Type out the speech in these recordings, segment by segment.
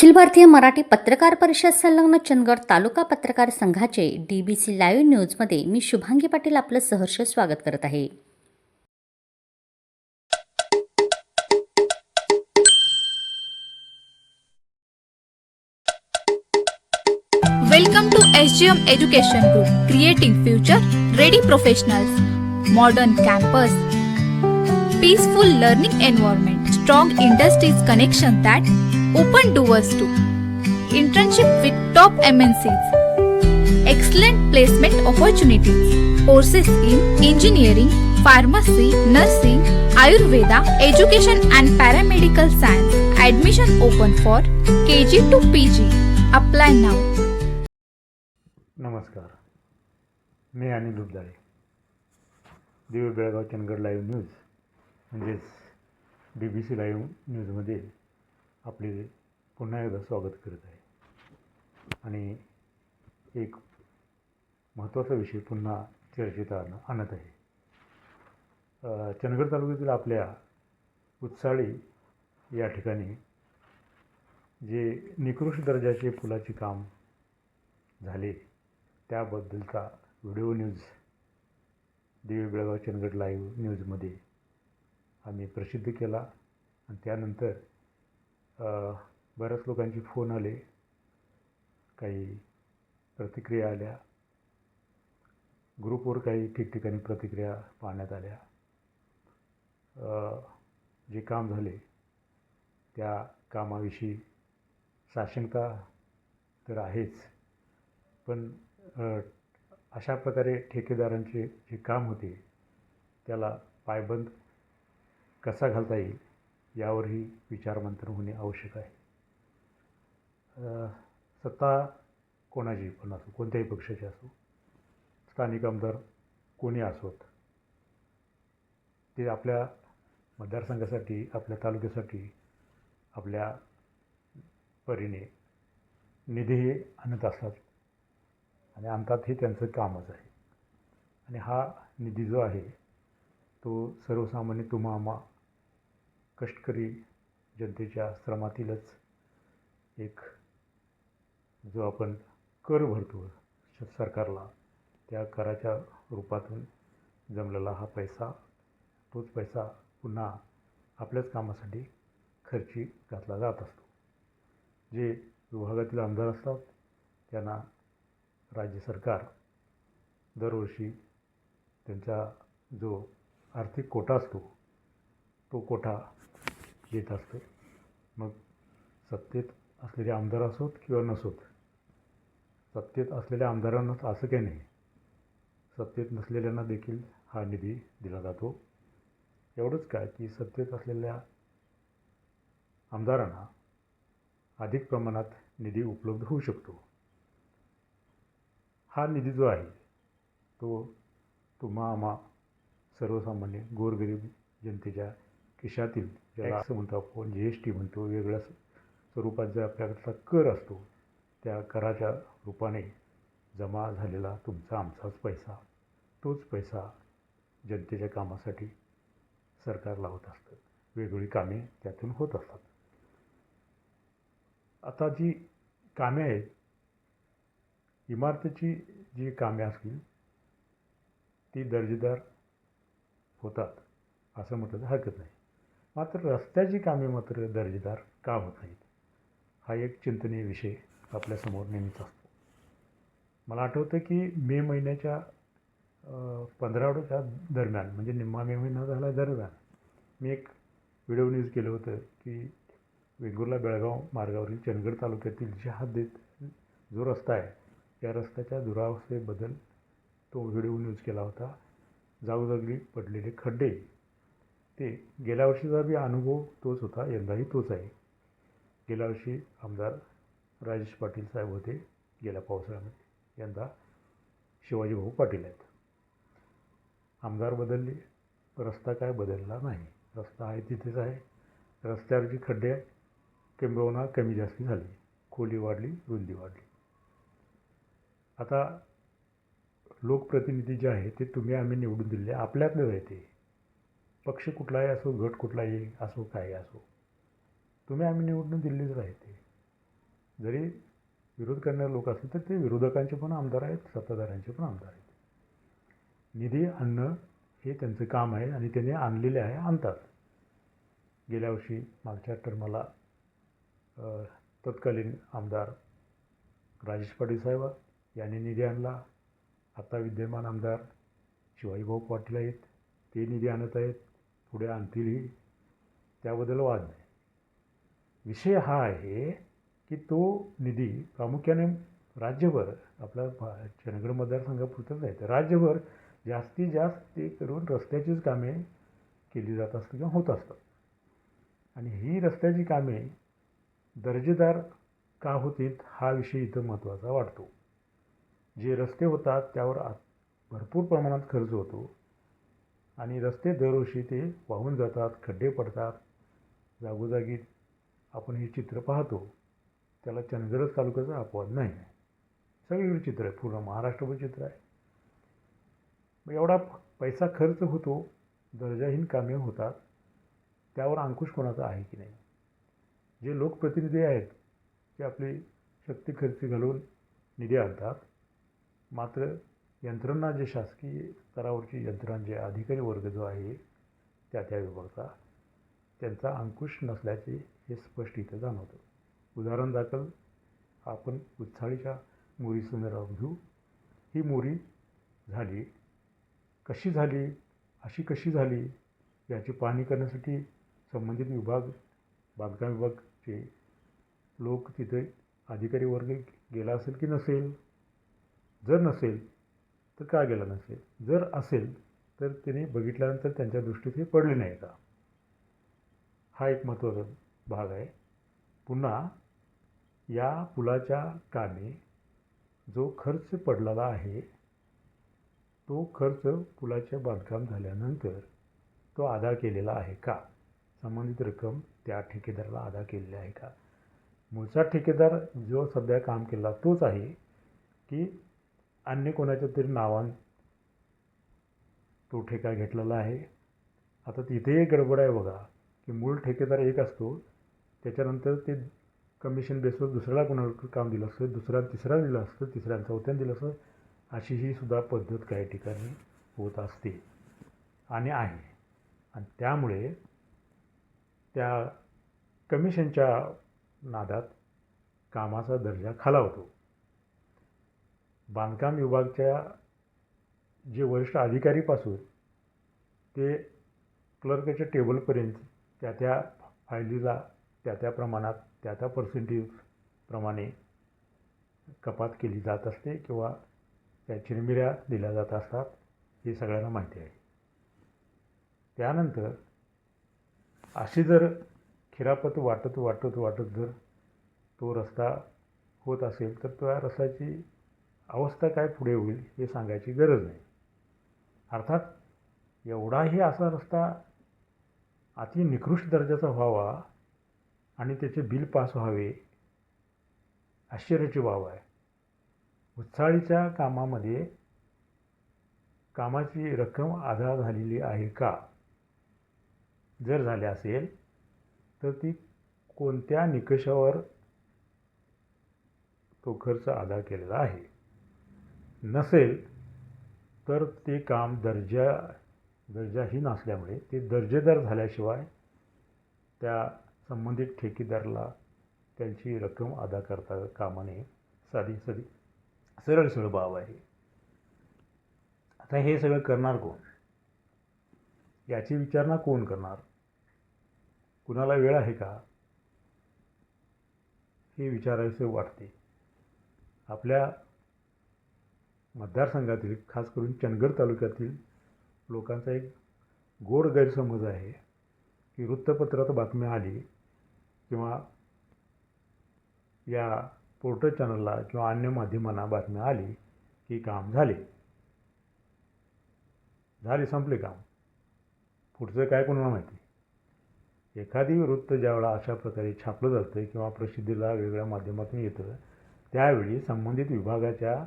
अखिल भारतीय मराठी पत्रकार परिषद संलग्न चंदगड तालुका पत्रकार संघाचे डी बी सी लाईव्ह न्यूजमध्ये मी शुभांगी पाटील आपलं सहर्ष स्वागत करत आहे. Welcome to S G M education to creating future ready professional modern campus peaceful learning environment strong industries connection that open doors to internship with top MNCs, excellent placement opportunities, courses in engineering, pharmacy, nursing, Ayurveda, education and paramedical science. Admission open for KG to PG. Apply now. नमस्कार मी Anil Dubdale Divya Belgaum Chandgad live news म्हणजेच D B C live न्यूजमध्ये आपले पुन्हा एकदा स्वागत करत आहे. आणि एक महत्त्वाचा विषय पुन्हा चर्चेत आण आणत आहे. चंदगड तालुक्यातील आपल्या उत्साळी या ठिकाणी जे निकृष्ट दर्जाचे पुलाचे काम झाले त्याबद्दलचा व्हिडिओ न्यूज देवी बेळगाव चंदगड लाईव्ह न्यूजमध्ये आम्ही प्रसिद्ध केला. आणि त्यानंतर बऱ्याच लोकांचे फोन आले. काही प्रतिक्रिया आल्या. ग्रुपवर काही ठिकठिकाणी प्रतिक्रिया पाहण्यात आल्या. जे काम झाले त्या कामाविषयी साशंकता तर आहेच. पण अशा प्रकारे ठेकेदारांचे जे काम होते त्याला पायबंद कसा घालता येईल? यावरही विचारमंथन होणे आवश्यक आहे. सत्ता कोणाची पण असो कोणत्याही पक्षाची असो स्थानिक आमदार कोणी असोत ते आपल्या मतदारसंघासाठी आपल्या तालुक्यासाठी आपल्या परीने निधी हे आणत असतात. आणि आणतात हे त्यांचं कामच आहे. आणि हा निधी जो आहे तो सर्वसामान्य तुम्हा आम्हा कष्टकरी जनतेच्या श्रमातीलच एक जो आपण कर भरतो श- सरकारला त्या कराच्या रूपातून जमलेला हा पैसा तोच पैसा पुन्हा आपल्याच कामासाठी खर्ची घातला जात असतो. जे विभागातील आमदार असतात त्यांना राज्य सरकार दरवर्षी त्यांचा जो आर्थिक कोटा असतो तो कोटा येत असते. मग सत्तेत असलेले आमदार असोत किंवा नसोत सत्तेत असलेल्या आमदारांनाच असं काही नाही. सत्तेत नसलेल्यांना देखील हा निधी दिला जातो. एवढंच काय की सत्तेत असलेल्या आमदारांना अधिक प्रमाणात निधी उपलब्ध होऊ शकतो. हा निधी जो आहे तो तुम्हा आम्हा सर्वसामान्य गोरगरीब जनतेच्या खिशातील टॅक्स म्हणतो आपण जी एस टी म्हणतो वेगळ्या स्वरूपात जो आपल्याकडचा कर असतो त्या कराच्या रूपाने जमा झालेला तुमचा आमचाच पैसा. तोच पैसा जनतेच्या कामासाठी सरकार लावत असतं. वेगवेगळी कामे त्यातून होत असतात. आता जी कामे आहेत इमारतीची जी कामे असतील ती दर्जेदार होतात असं म्हटलं तर हरकत नाही. मात्र रस्त्याची कामे मात्र दर्जेदार का होत नाहीत? हा एक चिंतनीय विषय आपल्यासमोर नेहमीच असतो. मला आठवतं की मे महिन्याच्या पंधरावड्याच्या दरम्यान म्हणजे निम्मा मे महिना झाला दरम्यान मी एक व्हिडिओ न्यूज केलं होतं की वेंगुर्ला बेळगाव मार्गावरील चंदगड तालुक्यातील ज्या देत जो रस्ता आहे या रस्त्याच्या दुरावस्थेबद्दल तो व्हिडिओ न्यूज केला होता. जागोजागी पडलेले खड्डे ते गेल्या वर्षीचा बी अनुभव तोच होता यंदाही तोच आहे. गेल्या वर्षी आमदार राजेश पाटील साहेब होते गेल्या पावसाळ्यामध्ये. यंदा शिवाजी भाऊ पाटील आहेत. आमदार बदलले रस्ता काय बदलला नाही. रस्ता आहे तिथेच आहे. रस्त्यावरची खड्डे किंबहुना कमी जास्त झाली. खोली वाढली रुंदी वाढली. आता लोकप्रतिनिधी जे आहे ते तुम्ही आम्ही निवडून दिले आपल्यातलेच आहे ते. पक्ष कुठलाही असो गट कुठलाही असो काही असो तुम्ही आम्ही निवडून दिल्लीच राहते. जरी विरोध करणारे लोक असतील तर ते विरोधकांचे पण आमदार आहेत सत्ताधाऱ्यांचे पण आमदार आहेत. निधी आणणं हे त्यांचं काम आहे आणि त्यांनी आणलेले आहे आणतात. गेल्या वर्षी मागच्या टर्माला तत्कालीन आमदार राजेश पाटील साहेब यांनी निधी आणला. आता विद्यमान आमदार शिवाजीभाऊ पाटील आहेत ते निधी आणत आहेत. पुढे आणतीलही त्याबद्दल वाद नाही. विषय हा आहे की तो निधी प्रामुख्याने राज्यभर आपल्या भा चंदगड मतदारसंघापुरतंच आहे. तर राज्यभर जास्तीत जास्त ते करून रस्त्याचीच कामे केली जात असतात किंवा होत असतात. आणि ही रस्त्याची कामे दर्जेदार का होतील हा विषय इथं महत्त्वाचा वाटतो. जे रस्ते होतात त्यावर आ भरपूर प्रमाणात खर्च होतो. आणि रस्ते दरवर्षी ते वाहून जातात खड्डे पडतात. जागोजागी आपण हे चित्र पाहतो. त्याला चंदगडच तालुक्याचा अपवाद नाही. सगळीकडे चित्र आहे. पूर्ण महाराष्ट्रभर चित्र आहे. मग एवढा पैसा खर्च होतो दर्जाहीन कामे होतात त्यावर अंकुश कोणाचा आहे की नाही? जे लोकप्रतिनिधी आहेत ते आपली शक्ती खर्च घालून निधी आणतात. मात्र यंत्रणा जे शासकीय स्तरावरची यंत्रणा जे अधिकारी वर्ग जो आहे त्या त्या विभागाचा त्यांचा अंकुश नसल्याचे हे स्पष्ट इथं जाणवतं. उदाहरण दाखल आपण उच्चाळीच्या मोरी संदर्भात घेऊ. ही मोरी झाली. कशी झाली? अशी कशी झाली? याची पाहणी करण्यासाठी संबंधित विभाग बांधकाम विभागचे लोक तिथे अधिकारी वर्ग गेला असेल की नसेल? जर नसेल तर का गेला नसेल? जर असेल तर तिने बघितल्यानंतर त्यांच्या दृष्टीत हे पडले नाही का? हा एक महत्त्वाचा भाग आहे. पुन्हा या पुलाच्या कामे जो खर्च पडलेला आहे तो खर्च पुलाचे बांधकाम झाल्यानंतर तो अदा केलेला आहे का? संबंधित रक्कम त्या ठेकेदाराला अदा केलेली आहे का? मूळचा ठेकेदार जो सध्या काम केला तोच आहे की अन्य कोणाच्या तरी नावान तो ठेका घेतलेला आहे. आता तिथे एक गडबड आहे बघा की मूळ ठेकेदार एक असतो त्याच्यानंतर ते कमिशन बेसवर दुसऱ्याला कोणाला काम दिलं असतं दुसरा तिसरा दिलं असतं तिसऱ्या चौथ्यानं दिलं असतं अशी ही सुद्धा पद्धत काही ठिकाणी होत असते आणि आहे. आणि त्यामुळे त्या कमिशनच्या नादात कामाचा दर्जा खालावतो. बांधकाम विभागच्या जे वरिष्ठ अधिकारीपासून ते क्लर्कच्या टेबलपर्यंत त्या त्या फायलीला त्या त्या प्रमाणात त्या त्या पर्सेंटेजप्रमाणे कपात केली जात असते किंवा त्या चिरमिऱ्या दिल्या जात असतात हे सगळ्यांना माहिती आहे. त्यानंतर अशी जर खिरापत वाटत वाटत वाटत जर तो रस्ता होत असेल तर त्या रस्त्याची अवस्था काय पुढे होईल हे सांगायची गरज नाही. अर्थात एवढाही असा रस्ता अति निकृष्ट दर्जाचा व्हावा आणि त्याचे बिल पास व्हावे आश्चर्याची बाब आहे. उच्चाळीच्या कामामध्ये कामाची रक्कम आधार झालेली आहे का? जर झाले असेल तर ती कोणत्या निकषावर तो खर्च अदा केलेला आहे? नसेल तर ते काम दर्जा दर्जाहीन असल्यामुळे ते दर्जेदार झाल्याशिवाय त्या संबंधित ठेकेदाराला त्यांची रक्कम अदा करता कामा नये साधी साधी सरळ सरळ बाब आहे. आता हे सगळं करणार कोण? याची विचारणा कोण करणार? कुणाला वेळ आहे का? हे विचारायचं वाटते. आपल्या मतदारसंघातील खास करून चंदगड तालुक्यातील लोकांचा एक गोड गैरसमज आहे की वृत्तपत्रात बातमी आली किंवा या पोर्टल चॅनलला किंवा अन्य माध्यमांना बातमी आली की काम झाले. झाले संपले काम. पुढचं काय कोणाला माहिती? एखादी वृत्त ज्यावेळा अशा प्रकारे छापलं जातं किंवा प्रसिद्धीला वेगळ्या माध्यमातून येतं त्यावेळी संबंधित विभागाच्या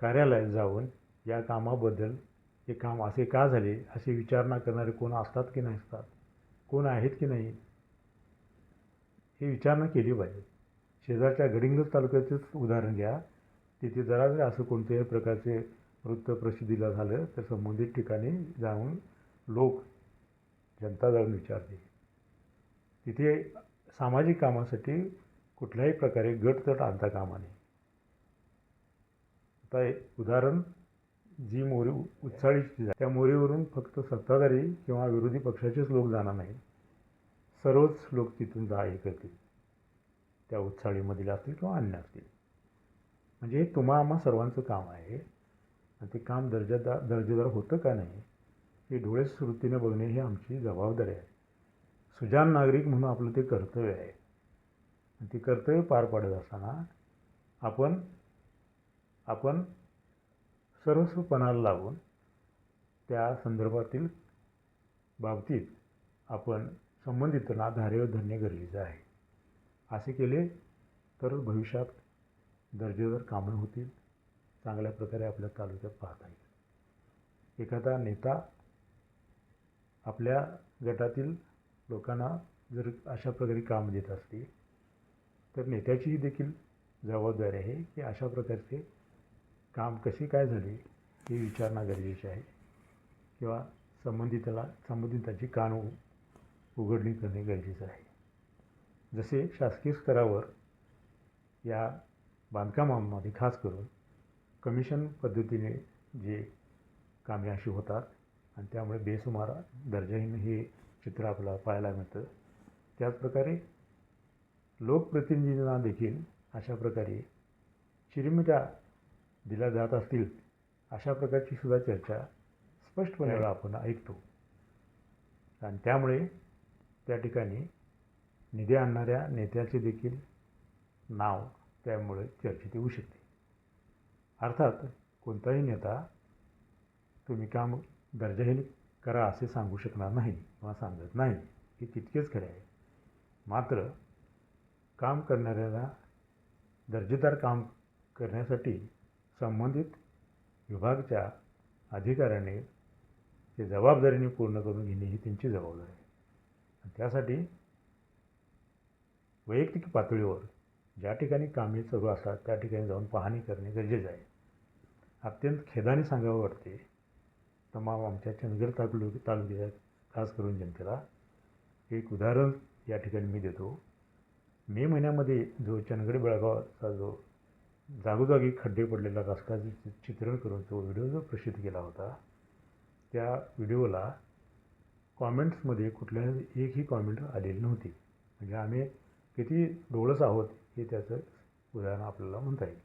कार्यालयात जाऊन या कामाबद्दल हे काम असे का झाले अशी विचारणा करणारे कोण असतात की नाही असतात कोण आहेत की नाही ही विचारणा केली पाहिजे. शेजारच्या गडिंग्लज तालुक्याचंच उदाहरण घ्या. तिथे जरा जरी असं कोणत्याही प्रकारचे वृत्त प्रसिद्धीला झालं तर संबंधित ठिकाणी जाऊन लोक जनता जाऊन विचारते तिथे सामाजिक कामासाठी कुठल्याही प्रकारे गटतट आणता कामा नये. आता एक उदाहरण जी मोरी उत्साळीची त्या मोरीवरून फक्त सत्ताधारी किंवा विरोधी पक्षाचेच लोक जाणार नाही सर्वच लोक तिथून जा हे करतील. त्या उत्साळीमधील असतील किंवा अन्य असतील. म्हणजे हे तुम्हा आम्हा सर्वांचं काम आहे. आणि ते काम दर्जादार दर्जेदार होतं का नाही हे डोळे स्मृतीने बघणे ही आमची जबाबदारी आहे. सुजान नागरिक म्हणून आपलं ते कर्तव्य आहे. आणि ते कर्तव्य पार पाडत असताना आपण आपण सर्वस्वपणाला लावून त्या संदर्भातील बाबतीत आपण संबंधितांना धारेवर धरणे गरजेचं आहे. असे केले तर भविष्यात दर्जेदार कामं होतील. चांगल्या प्रकारे आपल्या तालुक्यात पाहता येईल. एखादा नेता आपल्या गटातील लोकांना जर अशा प्रकारे काम देत असतील तर नेत्याचीही देखील जबाबदारी आहे की अशा प्रकारचे काम कसे काय झाले हे विचारणं गरजेचे आहे. किंवा संबंधिताला संबंधिताची कान उघडणी करणे गरजेचं आहे. जसे शासकीय स्तरावर या बांधकामामध्ये खास करून कमिशन पद्धतीने जे कामे अशी होतात आणि त्यामुळे बेसुमार दर्जाहीन हे चित्र आपल्याला पाहायला मिळतं. त्याचप्रकारे लोकप्रतिनिधींना देखील अशा प्रकारे चिरमिटा दिल्या जात असतील अशा प्रकारची सुद्धा चर्चा स्पष्टपणे आपण ऐकतो. आणि त्यामुळे त्या ठिकाणी निधी आणणाऱ्या नेत्याचे देखील नाव त्यामुळे चर्चेत येऊ शकते. अर्थात कोणताही नेता तुम्ही काम दर्जाहीन करा असे सांगू शकणार नाही किंवा सांगत नाही हे तितकेच खरे आहे. मात्र काम करणाऱ्याला दर्जेदार काम करण्यासाठी संबंधित विभागाच्या अधिकाऱ्याने ते जबाबदारीने पूर्ण करून घेणे ही त्यांची जबाबदारी आहे. आणि त्यासाठी वैयक्तिक पातळीवर ज्या ठिकाणी कामे सुरू असतात त्या ठिकाणी जाऊन पाहणी करणे गरजेचं आहे. अत्यंत खेदाने सांगावं वाटते. तमाम आमच्या चंदगड तालुक तालुक्याच्या खास करून जनतेला एक उदाहरण या ठिकाणी मी देतो. मे महिन्यामध्ये जो चंदगड बेळगावचा जो जागोजागी खड्डे पडलेला रस्त्याचे चित्रण करून तो व्हिडिओ जो प्रसिद्ध केला होता त्या व्हिडिओला कॉमेंट्समध्ये कुठल्याही एकही कॉमेंट आलेली नव्हती. म्हणजे आम्ही किती डोळस आहोत हे त्याचं उदाहरण आपल्याला म्हणता येईल.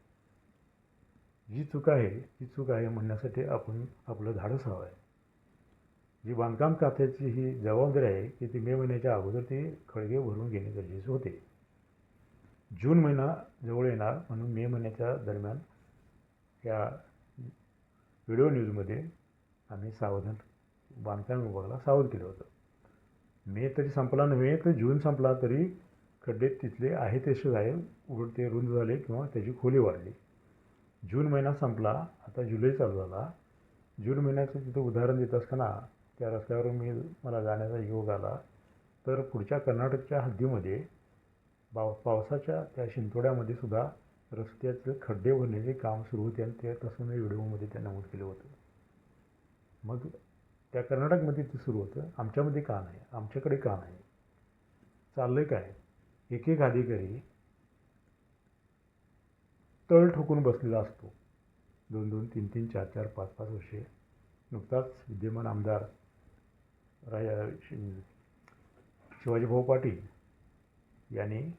जी चूक आहे ती चूक आहे म्हणण्यासाठी आपण आपलं धाडस हवं आहे जी बांधकाम खात्याची ही जबाबदारी आहे की ती मे महिन्याच्या अगोदर ते खळगे भरून घेणे गरजेचे होते. जून महिना जवळ येणार म्हणून मे महिन्याच्या दरम्यान या व्हिडिओ न्यूजमध्ये आम्ही सावधान बांधकाम विभागाला सावध केलं होतं. मे तरी संपला नव्हे तर जून संपला तरी खड्डे तिथले आहे तसेच आहे उलट ते रुंद झाले किंवा त्याची खोली वाढली. जून महिना संपला आता जुलै चालू झाला. जून महिन्याचं तिथं उदाहरण देत असताना त्या रस्त्यावर मी मला जाण्याचा योग आला. तर पुढच्या कर्नाटकच्या हद्दीमध्ये पाव पावसाच्या त्या शिंतोड्यामध्ये सुद्धा रस्त्याचं खड्डे भरण्याचे काम सुरू होते आणि ते तसं मी व्हिडिओमध्ये त्या नमूद केलं होतं. मग त्या कर्नाटकमध्ये ते सुरू होतं. आमच्यामध्ये का नाही? आमच्याकडे का नाही? चाललं आहे काय? एक एक अधिकारी तळ ठोकून बसलेला असतो. दोन दोन तीन तीन चार चार पाच पाच वर्षे. नुकताच विद्यमान आमदार राय शि- शिवाजीभाऊ पाटील यांनी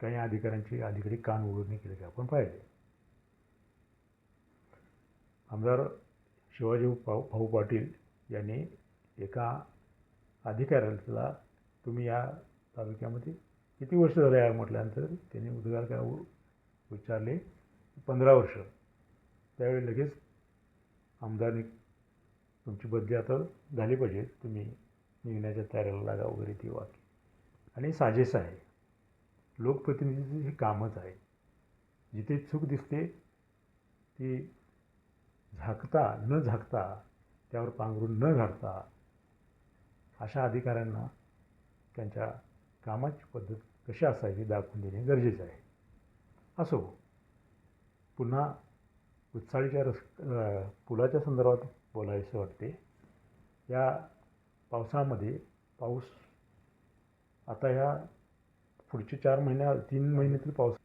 काही अधिकाऱ्यांची अलीकडे कान उघडणी केल्याचे आपण पाहिले. आमदार शिवाजी भाऊ भाऊ पाटील यांनी एका अधिकाऱ्याला तुम्ही या तालुक्यामध्ये किती वर्ष झाले आहे? म्हटल्यानंतर त्यांनी उद्गार काय विचारले पंधरा वर्ष. त्यावेळी लगेच आमदारने तुमची बदली आता झाली पाहिजे तुम्ही निघण्याच्या तयारीला लागा वगैरे ती वाक्य. आणि साजेस आहे. लोकप्रतिनिधीचे हे कामच आहे जिथे चूक दिसते ती झाकता न झाकता त्यावर पांघरून न घालता अशा अधिकाऱ्यांना त्यांच्या कामाची पद्धत कशी असावी दाखवून देणे गरजेचं आहे. असो पुन्हा उत्साळीच्या रस पुलाच्या संदर्भात बोलायचं वाटते. या पावसामध्ये पाऊस आता ह्या पुढचे चार महिन्या तीन महिन्यातील पाऊस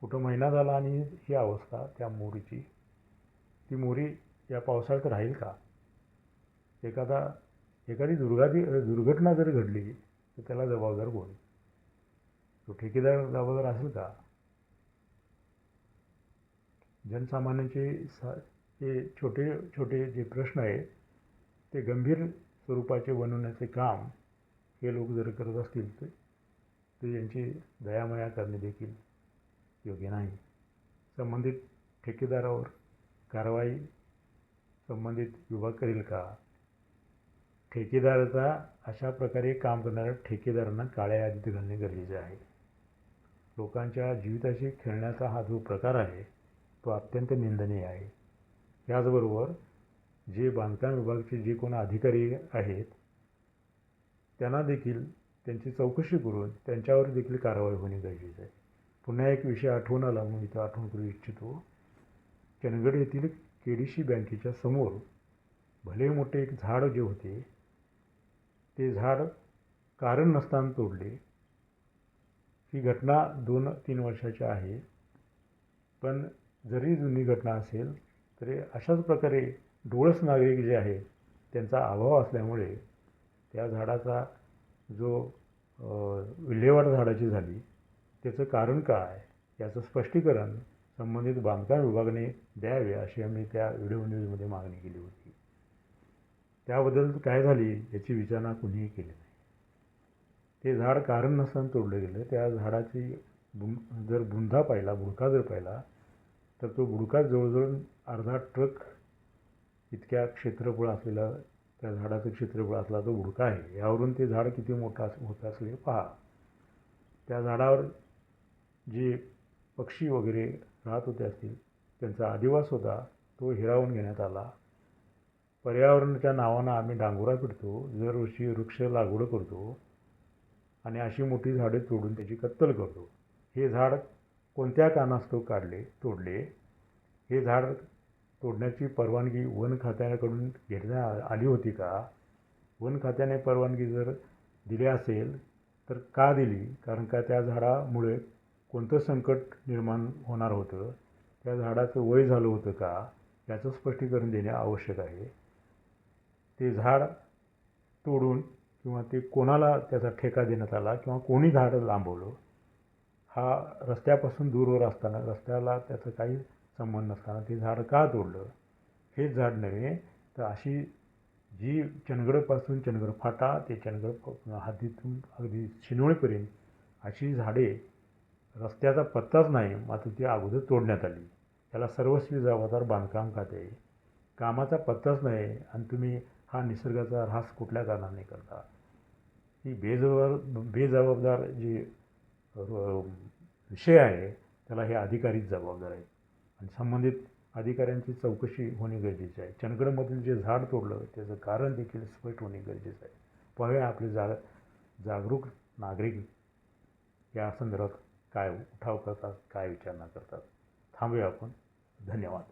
कुठं महिना झाला आणि ही अवस्था त्या मोरीची. ती मोरी या पावसाळ्यात राहील का? एखादा एखादी दुर्गादी दुर्घटना जर घडली तर त्याला जबाबदार कोण? तो ठेकेदार जबाबदार असेल का? जनसामान्यांचे सा हे छोटे छोटे जे प्रश्न आहेत ते गंभीर स्वरूपाचे बनवण्याचे काम हे लोक जर करत असतील तर ते यांची दयामया करणे देखील योग्य नाही. संबंधित ठेकेदारावर कारवाई संबंधित विभाग करेल का? ठेकेदाराचा अशा प्रकारे काम करणाऱ्या ठेकेदारांना काळ्या यादीत घालणे गरजेचे आहे. लोकांच्या जीविताशी खेळण्याचा हा जो प्रकार आहे तो अत्यंत निंदनीय आहे. याचबरोबर जे बांधकाम विभागाचे जे कोण अधिकारी आहेत त्यांना देखील त्यांची चौकशी करून त्यांच्यावर देखील कारवाई होणे गरजेचं आहे. पुन्हा एक विषय आठवण आला म्हणून इथं आठवण करू इच्छितो. चंदगड येथील के डी सी बँकेच्या समोर भले मोठे एक झाड जे होते ते झाड कारण नसताना तोडले. ही घटना दोन तीन वर्षाची आहे. पण जरी जुनी घटना असेल तरी अशाच प्रकारे डोळस नागरिक जे आहेत त्यांचा अभाव असल्यामुळे त्या झाडाचा जो विल्हेवाट झाडाची झाली त्याचं कारण काय? याचं स्पष्टीकरण संबंधित बांधकाम विभागाने द्यावे अशी आम्ही त्या व्हिडिओ न्यूजमध्ये मागणी केली होती. त्याबद्दल काय झाली याची विचारणा कुणीही केली नाही. ते झाड कारण नसताना तोडलं गेलं त्या झाडाची बुं जर बुंधा पाहिला बुडका जर पाहिला तर तो बुडका जवळजवळ अर्धा ट्रक इतक्या क्षेत्रफळ असलेला त्या झाडाचं क्षेत्रफळ असला तो बुडका आहे. यावरून ते झाड किती मोठं अस होतं असले हे पहा. त्या झाडावर जे पक्षी वगैरे राहत होते असतील त्यांचा आदिवास होता तो हिरावून घेण्यात आला. पर्यावरणाच्या नावानं आम्ही डांगोरा पिटतो दरवर्षी वृक्ष लागवड करतो आणि अशी मोठी झाडे तोडून त्याची कत्तल करतो. हे झाड कोणत्या कारणास्तव काढले तोडले? हे झाड तोडण्याची परवानगी वन खात्याकडून घेण्यात आली होती का? वन खात्याने परवानगी जर दिली असेल तर का दिली? कारण का त्या झाडामुळे कोणतं संकट निर्माण होणार होतं? त्या झाडाचं वय झालं होतं का? याचं स्पष्टीकरण देणे आवश्यक आहे. ते झाड तोडून किंवा ते कोणाला त्याचा ठेका देण्यात आला किंवा कोणी झाड लांबवलं हा रस्त्यापासून दूरवर असताना रस्त्याला त्याचं काही संबंध नसताना ते झाड का तोडलं? हेच झाड नव्हे तर अशी जी चंदगडपासून चंदगड फाटा ते चंदगड हद्दीतून अगदी शिनोळीपर्यंत अशी झाडे रस्त्याचा पत्ताच नाही मात्र ती अगोदर तोडण्यात आली. त्याला सर्वस्वी जबाबदार बांधकाम खाते. आहे कामाचा पत्ताच नाही आणि तुम्ही हा निसर्गाचा ऱ्हास कुठल्या कारणाने करता? ही बेजबाब बेजबाबदार जी विषय आहे त्याला हे अधिकारीच जबाबदार आहेत संबंधित अधिकाऱ्यांची चौकशी होणे गरजेचे आहे. चंदगडमधील जे झाड तोडलं त्याचं कारण देखील स्पष्ट होणे गरजेचं आहे. पाहूया आपले जा जागरूक नागरिक या संदर्भात काय उठाव करतात काय विचारणा करतात. थांबूया आपण. धन्यवाद.